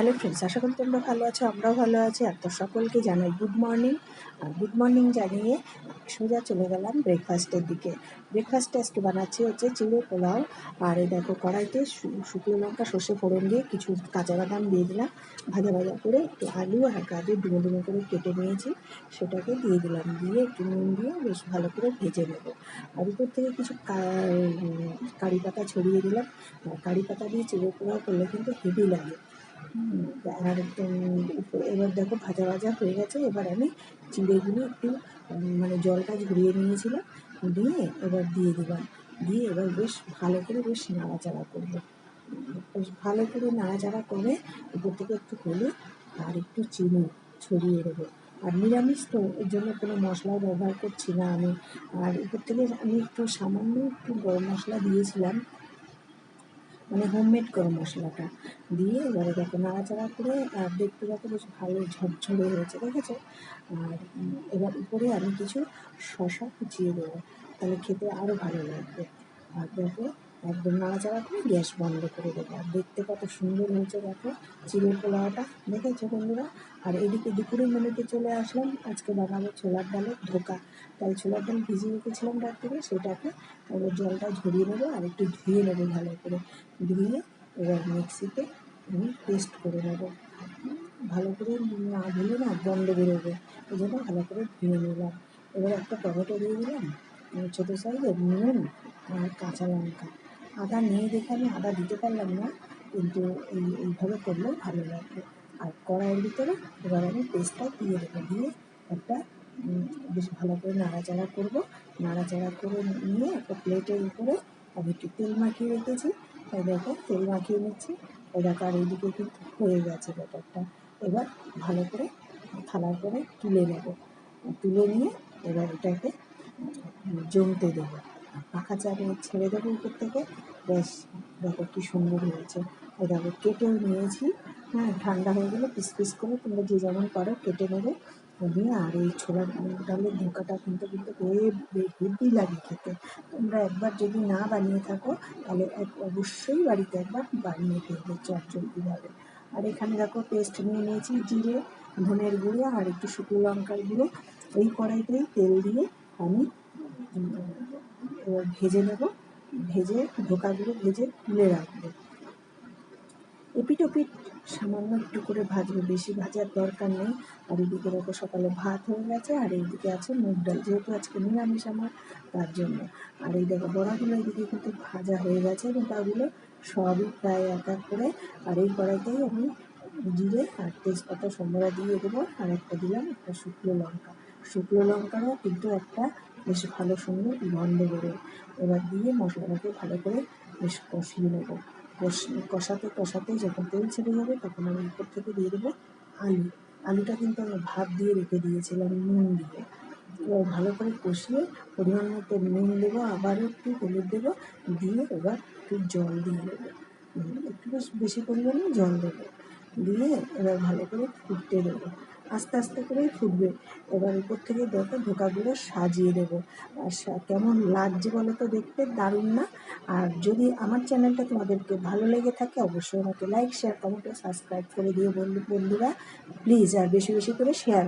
Hello friends, আশা করি তোমরা ভালো আছো, আমরাও ভালো আছি। আর তো সকলকে জানাই গুড মর্নিং। আর গুড মর্নিং জানিয়ে সোজা চলে গেলাম ব্রেকফাস্টের দিকে। ব্রেকফাস্টে আজকে বানাচ্ছি হচ্ছে চিড়ে পোলাও। আর এই দেখো কড়াইতে শুকনো লঙ্কা, সর্ষে ফোড়ন দিয়ে কিছু কাঁচা বাদাম দিয়ে দিলাম। ভাজা ভাজা করে একটু আলু আর গাজর ডুমো ডুমো করে কেটে নিয়েছি। সেটাকে দিয়ে দিলাম। দিয়ে একটু নুন দিয়ে বেশ ভালো করে ভেজে নেব। আর উপর থেকে কিছু কারি পাতা ছড়িয়ে দিলাম। কারি পাতা দিয়ে চিড়ে পোলাও করলে কিন্তু হেভি লাগে। আর এবার দেখো ভাজা ভাজা হয়ে গেছে, এবার আমি চিড়েগুলো একটু মানে জলটা ঝরিয়ে নিয়েছিলাম, দিয়ে এবার দিয়ে দিলাম। দিয়ে এবার বেশ ভালো করে বেশ নাড়াচাড়া করব। বেশ ভালো করে নাড়াচাড়া করে উপর থেকে একটু হলুদ আর একটু চিনি ছড়িয়ে দেবো। আর নিরামিষ তো, এর জন্য কোনো মশলাও ব্যবহার করছি না আমি। আর উপর থেকে আমি একটু সামান্য একটু গরম মশলা দিয়েছিলাম। মানে হোমমেড গরম মশলাটা দিয়ে এবারে দেখো নাড়াচাড়া করে, আর দেখতে দেখো বেশ ভালো ঝরঝরে হয়েছে, দেখেছ? আর এবার উপরে আমি কিছু শশা কুচিয়ে দেবো, তাহলে খেতে আরও ভালো লাগবে। আর দেখো একদম নাড়াচাড়া করে গ্যাস বন্ধ করে দেবো। আর দেখতে কত সুন্দর হয়েছে দেখো চিড়ের পোলাওটা। দেখেছ বন্ধুরা? আর এদিকে দুপুরের মেনুতে চলে আসলাম। আজকে বানাবো ছোলার ডালের ধোকা। তাই ছোলার ডাল ভিজিয়ে রেখেছিলাম রাত থেকে সেটাকে এবার জলটা ঝরিয়ে নেব আর একটু ধুয়ে নেব ভালো করে। ধুয়ে এবার মিক্সিতে আমি পেস্ট করে নেব। ভালো করে না ধুলে না গন্ধ বেরোবে। এই জন্য ভালো করে ধুয়ে নিলাম। এবার একটা টমেটো দিয়ে দিলাম, ছোটো সাইজের নুন আর কাঁচা লঙ্কা। আদা নেই দেখে আমি আদা দিতে পারলাম না, কিন্তু এই, এইভাবে করলেও ভালো লাগবে। আর কড়াইয়ের ভিতরে এবার আমি পেস্টটা দিয়ে দেবো, দিয়ে একটা বেশ ভালো করে নাড়াচাড়া করব। নাড়াচাড়া করে নিয়ে একটা প্লেটের উপরে আমি একটু তেল মাখিয়ে রেখেছি। এই দেখো, তেল মাখিয়ে নিচ্ছি। এই দেখো, আর এইদিকে কিন্তু হয়ে গেছে ব্যাপারটা এবার ভালো করে থালার করে তুলে নেব। তুলে নিয়ে এবার এটাকে জমতে দেবো। পাখা চাপে ছেড়ে দেবো উপর থেকে। ব্যাস, দেখো কি সুন্দর হয়েছে। এই দেখো কেটেও নিয়েছি। হ্যাঁ ঠান্ডা হয়ে গেলে পিস পিস করে তোমরা যে যেমন পারো কেটে নেবে। নিয়ে আর এই ছোলার ডালের ধোকাটা কিন্তু কিন্তু হেভি লাগে খেতে। তোমরা একবার যদি না বানিয়ে থাকো, তাহলে এক অবশ্যই বাড়িতে একবার বানিয়ে ফেলবে চটজলদিভাবে আর এখানে দেখো পেস্ট নিয়ে নিয়েছি জিরে, ধনের গুঁড়ো আর একটু শুকনো লঙ্কার গুঁড়ো। এই কড়াইতেই তেল দিয়ে আমি ভেজে নেব। ভেজে, ধোকাগুলো ভেজে তুলে রাখব। এপিট ওপিট সামান্য একটু করে ভাজবে। বেশি ভাজার দরকার নেই। আর এদিকে দেখো সকালে ভাত হয়ে গেছে, আর এইদিকে আছে মুগ ডাল। যেহেতু আজকে নিরামিষ আমার, তার জন্য। আর এই দেখো বড়াগুলো এদিকে কিন্তু ভাজা হয়ে গেছে এবং তাগুলো সবই প্রায় এক এক করে। আর এই কড়াইতেই আমি জিরে আর তেজপাতা সম্বরা দিয়ে দেবো। আর একটা দিলাম একটা শুকনো লঙ্কা। শুকনো লঙ্কারও কিন্তু একটা বেশ ভালো সুন্দর গন্ধ বেরোয়। এবার দিয়ে মশলাটাকে ভালো করে বেশ কষিয়ে নেব। কষ- কষাতে কষাতে যখন তেল ছেড়ে যাবে তখন আমি উপর থেকে দিয়ে দেবো আলু। আলুটা কিন্তু আমি ভাত দিয়ে রেখে দিয়েছিলাম নুন দিয়ে। এবার ভালো করে কষিয়ে পরিমাণ মতো নুন দেবো, আবারও একটু হলুদ দেবো, দিয়ে এবার একটু জল দিয়ে দেবো। একটু বেশ বেশি পরিমাণে জল দেবো। দিয়ে এবার ভালো করে ফুটতে দেবো। আস্তে আস্তে করেই ফুটবে। এবার উপর থেকে দেখো ধোকাগুলো সাজিয়ে দেবো। আর কেমন লাগছে বলো তো দেখতে? দারুণ না? আর যদি আমার চ্যানেলটা তোমাদেরকে ভালো লেগে থাকে, অবশ্যই আমাকে লাইক শেয়ার কমেন্ট সাবস্ক্রাইব করে দিও বন্ধু, বন্ধুরা। প্লিজ আর বেশি বেশি করে শেয়ার